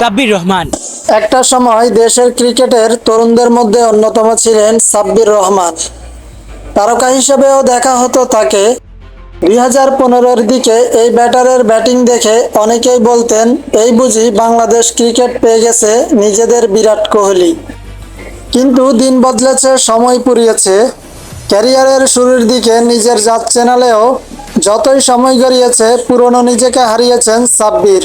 সাব্বির রহমান। একটা সময় দেশের ক্রিকেটের তরুণদের মধ্যে অন্যতম ছিলেন সাব্বির রহমান। তারকা হিসেবেও দেখা হতো তাকে। দুই হাজার পনেরোর দিকে এই ব্যাটারের ব্যাটিং দেখে অনেকেই বলতেন এই বুঝি বাংলাদেশ ক্রিকেট পেয়ে গেছে নিজেদের বিরাট কোহলি। কিন্তু দিন বদলেছে সময় পুরিয়েছে। ক্যারিয়ারের শুরুর দিকে নিজের জাত চ্যানেলেও যতই সময় গড়িয়েছে পুরনো নিজেকে হারিয়েছেন সাব্বির।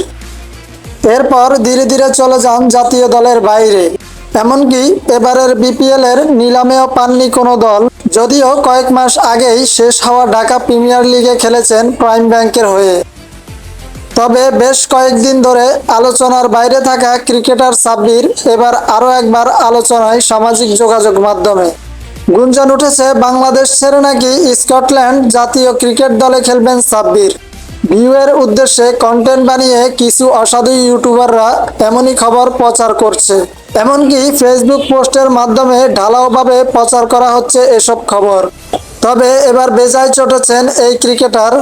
এরপর ধীরে ধীরে চলে যান জাতীয় দলের বাইরে। এমনকি এবারের বিপিএল এর নিলামেও পাননি কোনো দল। যদিও কয়েক মাস আগেই শেষ হওয়া ঢাকা প্রিমিয়ার লিগে খেলেছেন প্রাইম ব্যাংকের হয়ে। তবে বেশ কয়েকদিন ধরে আলোচনার বাইরে থাকা ক্রিকেটার সাব্বির এবার আরও একবার আলোচনায় সামাজিক যোগাযোগ মাধ্যমে। গুঞ্জন উঠেছে, বাংলাদেশ ছেড়ে নাকি স্কটল্যান্ড জাতীয় ক্রিকেট দলে খেলবেন সাব্বির। ভিউয়ের উদ্দেশ্যে কন্টেন্ট বানিয়ে কিছু অসাধু ইউটিউবাররা এমনই খবর প্রচার করছে। এমনকি ফেসবুক পোস্টের মাধ্যমে ঢালাওভাবে প্রচার করা হচ্ছে এসব খবর। তবে এবার বেজায় চটেছেন এই ক্রিকেটার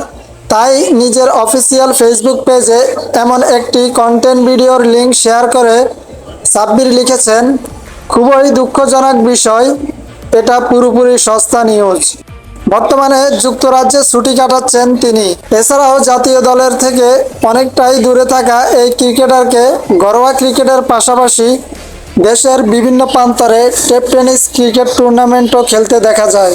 তাই নিজের অফিসিয়াল ফেসবুক পেজে এমন একটি কন্টেন্ট ভিডিওর লিঙ্ক শেয়ার করে সাব্বির লিখেছেন, খুবই দুঃখজনক বিষয়, এটা পুরোপুরি সস্তা নিউজ বর্তমানে যুক্তরাজ্যে ছুটি কাটাচ্ছেন তিনি। এছাড়াও জাতীয় দলের থেকে অনেকটাই দূরে থাকা এই ক্রিকেটারকে ঘরোয়া ক্রিকেটের পাশাপাশি দেশের বিভিন্ন প্রান্তরে টেপ টেনিস ক্রিকেট টুর্নামেন্টও খেলতে দেখা যায়।